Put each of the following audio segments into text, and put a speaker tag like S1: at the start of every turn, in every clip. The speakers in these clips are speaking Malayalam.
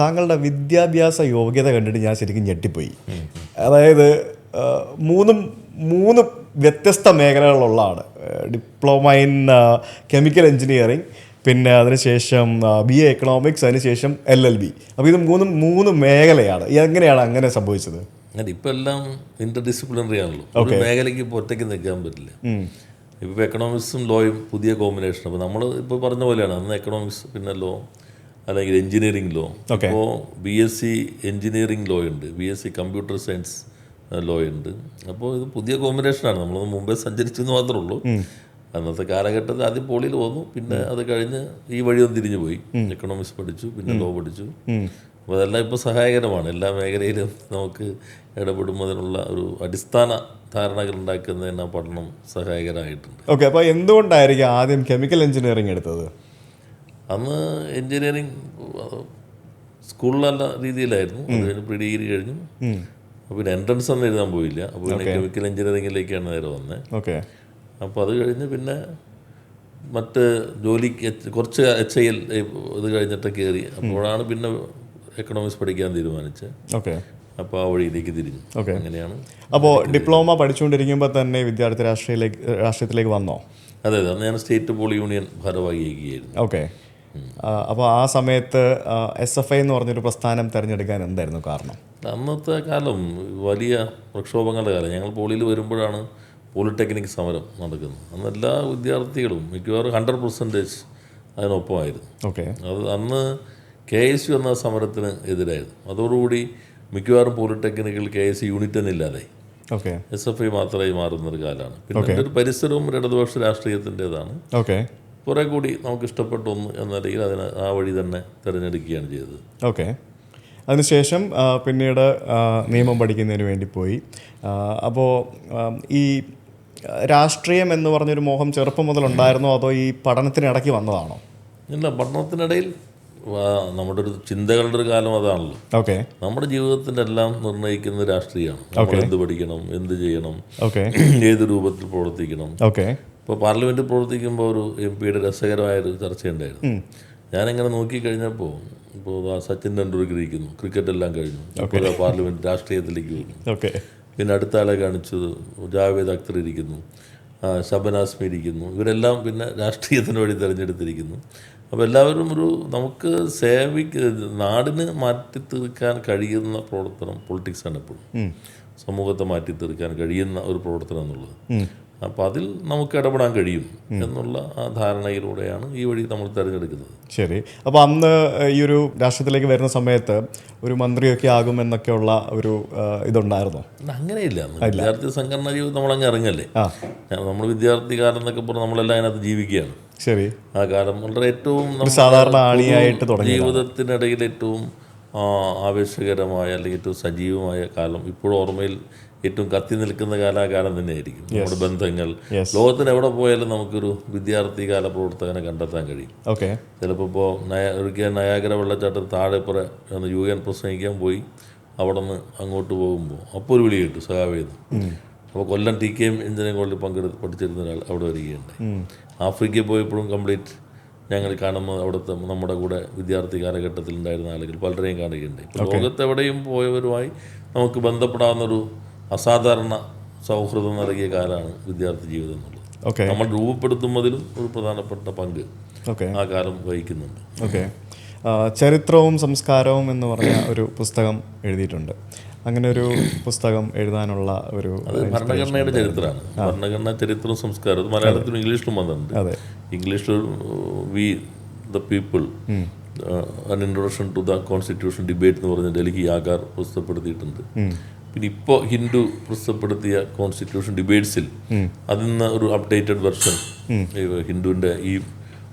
S1: താങ്കളുടെ വിദ്യാഭ്യാസ യോഗ്യത കണ്ടിട്ട് ഞാൻ ശരിക്കും ഞെട്ടിപ്പോയി. അതായത് മൂന്നും മൂന്ന് വ്യത്യസ്ത മേഖലകളുള്ള ആൾ ഡിപ്ലോമ ഇൻ കെമിക്കൽ എഞ്ചിനീയറിംഗ് പിന്നെ അതിനുശേഷം ബി എ എക്കണോമിക്സ് അതിനുശേഷം എൽ എൽ ബി. അപ്പോൾ ഇത് മൂന്നും മൂന്ന് മേഖലയാണ്. എങ്ങനെയാണ് അങ്ങനെ സംഭവിച്ചത്?
S2: അങ്ങനെ ഇപ്പം എല്ലാം ഇന്റർ ഡിസിപ്ലിനറി ആണല്ലോ. ഒരു മേഖലയ്ക്ക് ഇപ്പോൾ ഒറ്റയ്ക്ക് നിൽക്കാൻ പറ്റില്ല. ഇപ്പോൾ എക്കണോമിക്സും ലോയും പുതിയ കോമ്പിനേഷൻ അപ്പോൾ നമ്മൾ ഇപ്പോൾ പറഞ്ഞ പോലെയാണ്. അന്ന് എക്കണോമിക്സ് പിന്നെ ലോ അല്ലെങ്കിൽ എഞ്ചിനീയറിംഗ് ലോ അപ്പോൾ B S C engineering law ഉണ്ട്. B S C computer science law ഉണ്ട്. അപ്പോൾ ഇത് പുതിയ കോമ്പിനേഷനാണ് നമ്മൾ മുമ്പേ സഞ്ചരിച്ചു എന്ന് മാത്രമേ ഉള്ളൂ. അന്നത്തെ കാലഘട്ടത്തിൽ ആദ്യം പോളിയിൽ പോന്നു പിന്നെ അത് കഴിഞ്ഞ് ഈ വഴി ഒന്ന് തിരിഞ്ഞു പോയി. എക്കണോമിക്സ് പഠിച്ചു. പിന്നെ ലോ പഠിച്ചു. അപ്പോൾ അതെല്ലാം ഇപ്പോൾ സഹായകരമാണ്. എല്ലാ മേഖലയിലും നമുക്ക് ഇടപെടുന്നതിനുള്ള ഒരു അടിസ്ഥാന ധാരണകൾ ഉണ്ടാക്കുന്നതിന് ആ പഠനം സഹായകരമായിട്ടുണ്ട്.
S1: ഓക്കെ അപ്പോൾ എന്തുകൊണ്ടായിരിക്കും ആദ്യം കെമിക്കൽ എഞ്ചിനീയറിംഗ് എടുത്തത്?
S2: അന്ന് എൻജിനീയറിങ് സ്കൂളിലല്ല രീതിയിലായിരുന്നു. അത് കഴിഞ്ഞ് പ്രീ ഡിഗ്രി കഴിഞ്ഞു. പിന്നെ എൻട്രൻസ് ഒന്നും എഴുതാൻ പോയില്ല. അപ്പോൾ പിന്നെ കെമിക്കൽ എഞ്ചിനീയറിങ്ങിലേക്കാണ് നേരെ വന്നത്
S1: ഓക്കെ.
S2: അപ്പോൾ അത് കഴിഞ്ഞ് പിന്നെ മറ്റ് ജോലിക്ക് കുറച്ച് എച്ച് ഐ എൽ ഇത് കഴിഞ്ഞിട്ട് കയറി. അപ്പോഴാണ് പിന്നെ എക്കണോമിക്സ് പഠിക്കാൻ തീരുമാനിച്ച്.
S1: ഓക്കെ.
S2: അപ്പോൾ ആ വഴിയിലേക്ക് തിരിഞ്ഞു.
S1: ഓക്കെ.
S2: അങ്ങനെയാണ്
S1: അപ്പോൾ ഡിപ്ലോമ പഠിച്ചുകൊണ്ടിരിക്കുമ്പോൾ തന്നെ വിദ്യാർത്ഥി രാഷ്ട്രീയത്തിലേക്ക് രാഷ്ട്രീയത്തിലേക്ക് വന്നോ?
S2: അതെ അതെ. അന്ന് ഞാൻ സ്റ്റേറ്റ് പോളി യൂണിയൻ ഭാരവാഹിയായിരുന്നു
S1: ഓക്കെ. അപ്പോൾ ആ സമയത്ത് എസ് എഫ് ഐ എന്ന് പറഞ്ഞൊരു പ്രസ്ഥാനം തിരഞ്ഞെടുക്കാൻ എന്തായിരുന്നു കാരണം?
S2: അന്നത്തെ കാലം വലിയ പ്രക്ഷോഭങ്ങളുടെ കാലം. ഞങ്ങൾ പോളിയിൽ വരുമ്പോഴാണ് പോളിടെക്നിക് സമരം നടക്കുന്നത്. അന്ന് എല്ലാ വിദ്യാർത്ഥികളും മിക്കവാറും ഹൺഡ്രഡ് പെർസെന്റേജ് അതിനൊപ്പമായിരുന്നു.
S1: ഓക്കെ.
S2: അത് അന്ന് കെ എസ് യു എന്ന സമരത്തിന് എതിരായിരുന്നു. അതോടുകൂടി മിക്കവാറും പോളിടെക്നിക്കിൽ കെ എസ് യൂണിറ്റ് തന്നെ ഇല്ലാതായി
S1: ഓക്കെ.
S2: എസ് എഫ് ഐ മാത്രമായി മാറുന്നൊരു കാലമാണ്. പിന്നെ ഒരു പരിസരവും ഇടതുപക്ഷ രാഷ്ട്രീയത്തിന്റെതാണ്.
S1: ഓക്കെ.
S2: കുറേ കൂടി നമുക്ക് ഇഷ്ടപ്പെട്ട ഒന്ന് എന്ന രീതിയിൽ അതിന് ആ വഴി തന്നെ തിരഞ്ഞെടുക്കുകയാണ് ചെയ്തത്.
S1: ഓക്കെ. അതിനുശേഷം പിന്നീട് നിയമം പഠിക്കുന്നതിന് വേണ്ടി പോയി. അപ്പോൾ ഈ രാഷ്ട്രീയം എന്ന് പറഞ്ഞൊരു മോഹം ചെറുപ്പം മുതൽ ഉണ്ടായിരുന്നോ? അതോ ഈ പഠനത്തിനിടയ്ക്ക് വന്നതാണോ?
S2: ഇല്ല പഠനത്തിനിടയിൽ നമ്മുടെ ഒരു ചിന്തകളുടെ ഒരു കാലം അതാണല്ലോ.
S1: ഓക്കെ.
S2: നമ്മുടെ ജീവിതത്തിന്റെ എല്ലാം നിർണയിക്കുന്ന രാഷ്ട്രീയമാണ്. നമ്മൾ എന്ത് പഠിക്കണം എന്ത് ചെയ്യണം ഏത് രൂപത്തിൽ പ്രവർത്തിക്കണം.
S1: ഓക്കെ.
S2: ഇപ്പോൾ പാർലമെന്റിൽ പ്രവർത്തിക്കുമ്പോൾ ഒരു എം പിയുടെ രസകരമായൊരു ചർച്ചയുണ്ടായിരുന്നു. ഞാനിങ്ങനെ നോക്കിക്കഴിഞ്ഞപ്പോൾ ഇപ്പോൾ സച്ചിൻ ടെണ്ടുൽക്കർ ഇരിക്കുന്നു. ക്രിക്കറ്റ് എല്ലാം കഴിഞ്ഞു. ഇപ്പോൾ പാർലമെന്റ് രാഷ്ട്രീയത്തിലേക്ക് വന്നു
S1: ഓക്കെ.
S2: പിന്നെ അടുത്ത ആളെ കാണിച്ചത് ജാവേദ് അക്തർ ഇരിക്കുന്നു. ശബനാസ്മി ഇരിക്കുന്നു. ഇവരെല്ലാം പിന്നെ രാഷ്ട്രീയത്തിന് വഴി തിരഞ്ഞെടുത്തിരിക്കുന്നു. അപ്പോൾ എല്ലാവരും ഒരു നമുക്ക് സേവിക്ക് നാടിന് മാറ്റി തീർക്കാൻ കഴിയുന്ന പ്രവർത്തനം പൊളിറ്റിക്സാണ് എപ്പോഴും. സമൂഹത്തെ മാറ്റി തീർക്കാൻ കഴിയുന്ന ഒരു പ്രവർത്തനം എന്നുള്ളത്. അപ്പോൾ അതിൽ നമുക്ക് ഇടപെടാൻ കഴിയും എന്നുള്ള ആ ധാരണയിലൂടെയാണ് ഈ വഴി നമ്മൾ തിരഞ്ഞെടുക്കുന്നത്.
S1: ശരി. അപ്പോൾ അന്ന് ഈ ഒരു രാഷ്ട്രത്തിലേക്ക് വരുന്ന സമയത്ത് ഒരു മന്ത്രിയൊക്കെ ആകും ആകുമെന്നൊക്കെയുള്ള ഒരു ഇതുണ്ടായിരുന്നു?
S2: അങ്ങനെയില്ല. വിദ്യാർത്ഥി സംഘടന ജീവിതം നമ്മൾ അങ്ങ് ഇറങ്ങല്ലേ?
S1: ആ.
S2: നമ്മൾ വിദ്യാർത്ഥി കാലം എന്നൊക്കെ പറഞ്ഞാൽ നമ്മളെല്ലാം അതിനകത്ത് ജീവിക്കുകയാണ്.
S1: ശരി.
S2: ആ കാലം വളരെ ഏറ്റവും
S1: സാധാരണ ആണിയായിട്ട്
S2: തുടങ്ങി ജീവിതത്തിനിടയിൽ ഏറ്റവും ആവേശകരമായ അല്ലെങ്കിൽ ഏറ്റവും സജീവമായ കാലം ഇപ്പോഴും ഓർമ്മയിൽ ഏറ്റവും കത്തി നിൽക്കുന്ന കാലാകാലം തന്നെയായിരിക്കും. നമ്മുടെ ബന്ധങ്ങൾ. ലോകത്തിന് എവിടെ പോയാലും നമുക്കൊരു വിദ്യാർത്ഥി കാല പ്രവർത്തകനെ കണ്ടെത്താൻ കഴിയും.
S1: ഓക്കെ
S2: ചിലപ്പോൾ ഇപ്പോൾ നയ ഒരിക്കൽ നയാഗര വെള്ളച്ചാട്ടം താഴെ പുറ യു എൻ പ്രസംഗിക്കാൻ പോയി അവിടെ നിന്ന് അങ്ങോട്ട് പോകുമ്പോൾ അപ്പോൾ ഒരു വിളി കിട്ടും സഹാവേദം അപ്പോൾ Kollam T K M engineering കോളേജിൽ പങ്കെടുത്ത് പഠിച്ചിരുന്ന ഒരാൾ അവിടെ വരികയുണ്ടായി. ആഫ്രിക്കയിൽ പോയപ്പോഴും കംപ്ലീറ്റ് ഞങ്ങൾ കാണുന്നത് അവിടുത്തെ നമ്മുടെ കൂടെ വിദ്യാർത്ഥി കാലഘട്ടത്തിൽ ഉണ്ടായിരുന്ന ആളുകൾ പലരെയും കാണുകയുണ്ടായി. ഇപ്പോൾ ലോകത്തെവിടെയും പോയവരുമായി നമുക്ക് ബന്ധപ്പെടാവുന്നൊരു അസാധാരണ സൗഹൃദം നൽകിയ കാലമാണ് വിദ്യാർത്ഥി ജീവിതം എന്നുള്ളത്.
S1: ഓക്കെ
S2: നമ്മൾ രൂപപ്പെടുത്തുന്നതിലും ഒരു പ്രധാനപ്പെട്ട പങ്ക്
S1: ഓക്കെ
S2: ആ കാലം വഹിക്കുന്നുണ്ട്.
S1: ഓക്കെ ചരിത്രവും സംസ്കാരവും എന്ന് പറഞ്ഞ ഒരു പുസ്തകം എഴുതിയിട്ടുണ്ട്. അങ്ങനെ ഒരു പുസ്തകം എഴുതാനുള്ള ഒരു
S2: അത് ഭരണഘടനയുടെ ചരിത്രമാണ്. ഭരണഘടന ചരിത്രവും സംസ്കാരവും മലയാളത്തിലും ഇംഗ്ലീഷിലും വന്നിട്ടുണ്ട്.
S1: അതെ.
S2: ഇംഗ്ലീഷിൽ we the people an introduction to the constitution debate എന്ന് പറഞ്ഞ ഡൽഹി ആകാർ പ്രസ്തുതപ്പെടുത്തിയിട്ടുണ്ട് പിന്നെ ഇപ്പോൾ ഹിന്ദു പ്രസ്തുതപ്പെടുത്തിയ കോൺസ്റ്റിറ്റ്യൂഷൻ ഡിബേറ്റ്സിൽ അതിൽ നിന്ന് ഒരു അപ്ഡേറ്റഡ് വെർഷൻ ഹിന്ദുവിന്റെ ഈ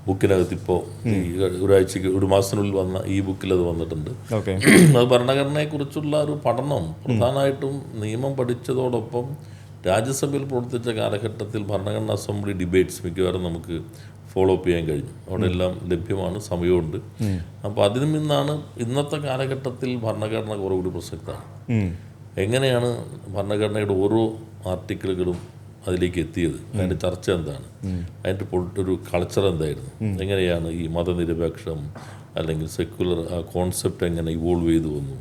S2: ബുക്കിനകത്ത് ഇപ്പോൾ ഈ ഒരാഴ്ചക്ക് ഒരു മാസത്തിനുള്ളിൽ വന്ന ഈ ബുക്കിൽ അത് വന്നിട്ടുണ്ട്. അത് ഭരണഘടനയെക്കുറിച്ചുള്ള ഒരു പഠനം. പ്രധാനമായിട്ടും നിയമം പഠിച്ചതോടൊപ്പം രാജ്യസഭയിൽ പ്രവർത്തിച്ച കാലഘട്ടത്തിൽ ഭരണഘടനാ അസംബ്ലി ഡിബേറ്റ്സ് മിക്കവാറും നമുക്ക് ഫോളോ അപ്പ് ചെയ്യാൻ കഴിഞ്ഞു. അവിടെ എല്ലാം ലഭ്യമാണ് സമയമുണ്ട്. അപ്പോൾ അതിൽ നിന്നാണ് ഇന്നത്തെ കാലഘട്ടത്തിൽ ഭരണഘടന കുറവുകൂടി പ്രസക്തമാണ്. എങ്ങനെയാണ് ഭരണഘടനയുടെ ഓരോ ആർട്ടിക്കിളുകളും അതിലേക്ക് എത്തിയത്? അതിന്റെ ചർച്ച എന്താണ്? അതിന്റെ ഒരു കൾച്ചർ എന്തായിരുന്നു? എങ്ങനെയാണ് ഈ മതനിരപേക്ഷം അല്ലെങ്കിൽ സെക്യുലർ കോൺസെപ്റ്റ് എങ്ങനെ ഇവോൾവ് ചെയ്തു വന്നു?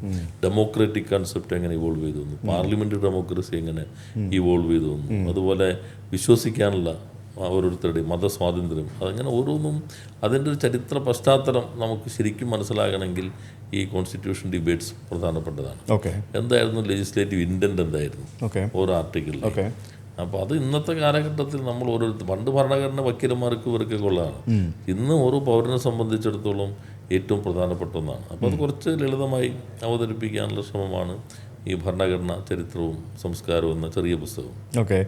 S2: ഡെമോക്രാറ്റിക് കോൺസെപ്റ്റ് എങ്ങനെ ഇവോൾവ് ചെയ്തു വന്നു? പാർലമെന്ററി ഡെമോക്രസി എങ്ങനെ ഇവോൾവ് ചെയ്തു വന്നു? അതുപോലെ വിശ്വസിക്കാനുള്ള ഓരോരുത്തരുടെയും മതസ്വാതന്ത്ര്യം. അതങ്ങനെ ഓരോന്നും അതിന്റെ ഒരു ചരിത്ര പശ്ചാത്തലം നമുക്ക് ശരിക്കും മനസ്സിലാകണമെങ്കിൽ ഈ കോൺസ്റ്റിറ്റ്യൂഷൻ ഡിബേറ്റ്സ് പ്രധാനപ്പെട്ടതാണ്.
S1: ഓക്കെ
S2: എന്തായിരുന്നു ലെജിസ്ലേറ്റീവ് ഇന്റന്റ് എന്തായിരുന്നു?
S1: ഓക്കെ
S2: ഓരോ ആർട്ടിക്കിളിൽ
S1: ഓക്കെ
S2: അപ്പോൾ അത് ഇന്നത്തെ കാലഘട്ടത്തിൽ നമ്മൾ ഓരോരുത്തർ പണ്ട് ഭരണഘടന വക്കീലന്മാർക്ക് ഇവർക്കൊക്കെ ഉള്ളതാണ് ഇന്ന് ഓരോ പൗരനെ സംബന്ധിച്ചിടത്തോളം ഏറ്റവും പ്രധാനപ്പെട്ട ഒന്നാണ്. അപ്പോൾ അത് കുറച്ച് ലളിതമായി അവതരിപ്പിക്കാനുള്ള ശ്രമമാണ് ഈ ഭരണഘടന ചരിത്രവും സംസ്കാരവും എന്ന ചെറിയ പുസ്തകം.
S1: ഓക്കെ